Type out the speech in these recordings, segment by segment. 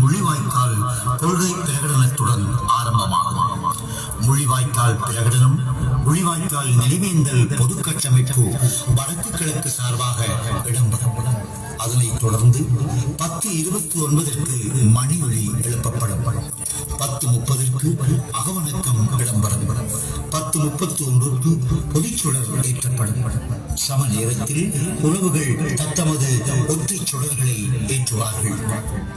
மொழிவாய்க்கால் கொள்கை பிரகடனத்துடன் ஆரம்பமாகும் முள்ளிவாய்க்கால் பிரகடனம் முள்ளிவாய்க்கால் நினைவேந்தல் பொது கட்டமைப்பு வடக்கு கிழக்கு சார்பாக இடம்பெறும் அதனைத் தொடர்ந்து பத்து இருபத்தி ஒன்பதற்கு மணி ஒளி எழுப்பப்படும். பத்து முப்பதற்கு அகவணக்கம் இடம்பெறும் பத்து முப்பத்தி ஒன்றுக்கு பொதுச்சுடர் ஏற்றப்படும் சம நேரத்தில் உறவுகள் தத்தமது ஒற்றை சுடர்களை ஏற்றுவார்கள்.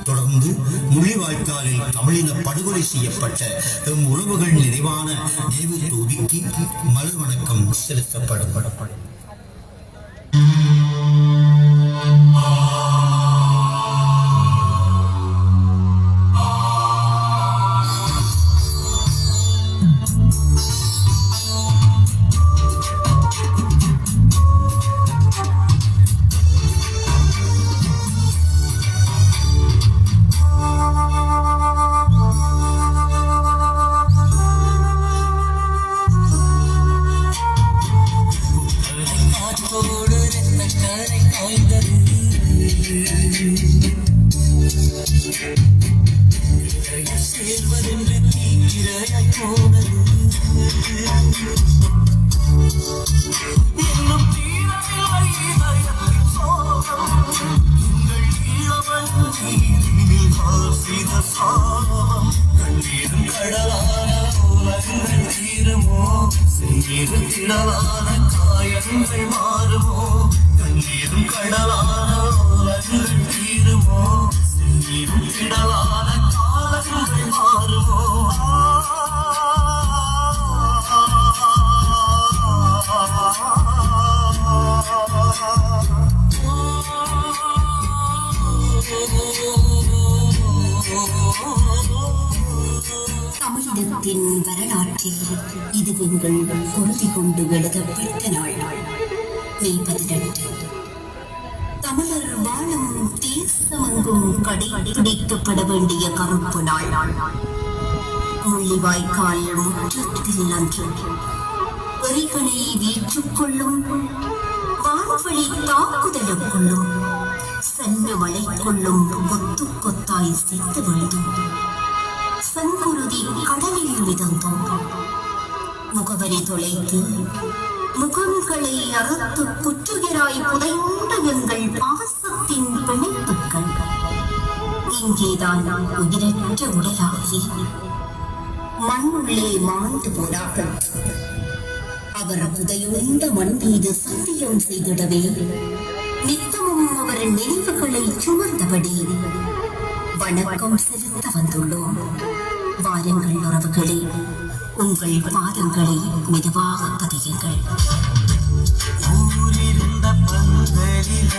தொடர்ந்து முள்ளிவாய்க்காலில் தமிழின படுகொலை செய்யப்பட்ட எம் உறவுகள் நிறைவான நினைவு தொகுதிக்கு மலர் வணக்கம் செலுத்தப்படும். காற்றோடு ரத்தக்கரை காய்ந்தது சேர்வதென்று தீக்கிரையாய் போனது. தீரவில்லை இதயத்தின் சோகம். எங்கள் ஈழவன் செய்த சாபம். கண்ணீரும் திடலான காயங்கள் மாறுமோ? கண்ணீரும் கடலான தீருமோ? செந்நீரும் திடலான தமிழினத்தின் வரலாற்றில் இது உங்கள் உறுதி கொண்டு எழுதப்பட்ட நாள். மே பதினெட்டு. தமிழர் வாழும் தேசமெங்கும் கடைபிடிக்கப்பட வேண்டிய கருப்பு நாள். முள்ளிவாய்க்கால் முற்றத்தில் அன்று எறிகளை வீற்றுக்கொள்ளும் வான்வழி தாக்குதலுக்குள்ளும் சென்ன மலைக்குள்ளும் கொத்து கொத்தாய் சேர்த்து விழுதும் செங்குருதி கடலில் மிதந்தோம் முகவரி தொலைத்து முகங்களை அறுத்து குற்றுகிறாய் புதைந்த எங்கள் பாசத்தின் பிணைப்புகள் இங்கேதான் உயிரற்ற உடலாகி மண்ணுள்ளே மாண்டு போனார்கள் அவர் புதையுண்ட மண் மீது சத்தியம் செய்திடவே நித்தமும் அவர் நினைவுகளை சுமந்தபடி வணக்கம் செலுத்த வந்துள்ளோம் வாருங்கள் உறவுகளே உங்கள் பாதங்களை மெதுவாக பதியுங்கள். ஊரிருந்த பந்தலில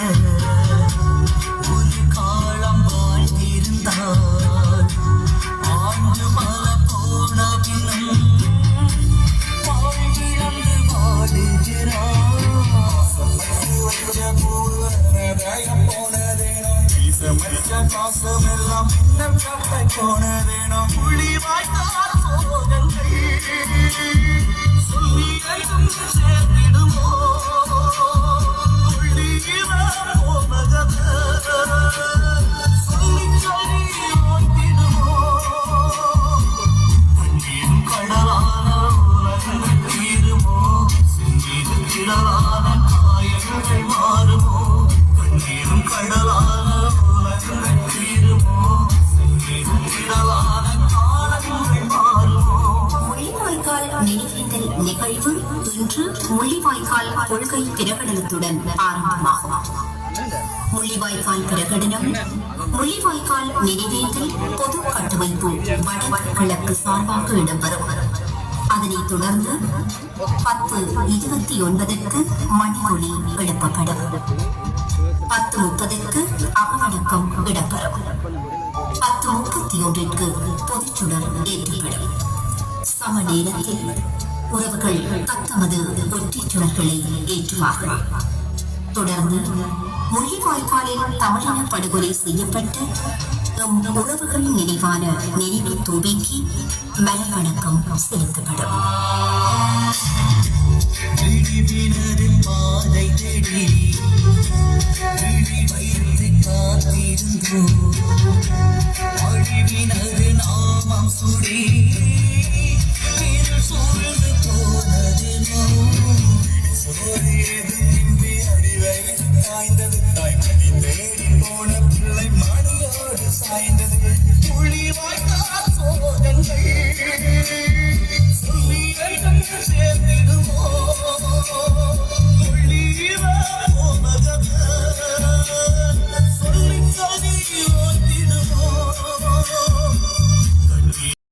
வீசமற்ற பாசமெல்லாம் இன்னும் கப்பை போனதேனோ புள்ளி வாய்த்தார் சோகங்கள் சொல்லி அழும் சேர்ந்திடுமோ கடலான காயங்கள் மாறுமோ? கண்ணீரும் கடலான முள்ளிவாய்க்கால் கொள்கை பிரகடனத்துடன் ஆரம்பமாகும். முள்ளிவாய்க்கால் பிரகடனம் முள்ளிவாய்க்கால் நிறைவேற்றல் பொது கட்டமைப்பு வடக்கு சார்பாக இடம்பெறும். அதனைத் தொடர்ந்து பத்து இருபத்தி ஒன்பதற்கு மணிமொழி எழுப்பப்படும். பத்து முப்பதற்கு அகவணக்கம் இடம்பெறும். பத்து முப்பத்தி ஒன்றிற்கு பொதுச்சுடர் ஏற்றப்படும். சம நேரத்தில் உறவுகள் தத்தமது ஒற்றை சுடர்களை ஏற்றுவார்கள். தொடர்ந்து மொழி வாய்ப்பாளில் தமிழின படுகொலை செய்யப்பட்ட நம் உறவுகள் நினைவான நினைவு தூவிக்கு மலர் வணக்கம் செலுத்தப்படும் பாதை தேடி வைத்து காத்திருந்தோ அழிவினது நாமம் சுடி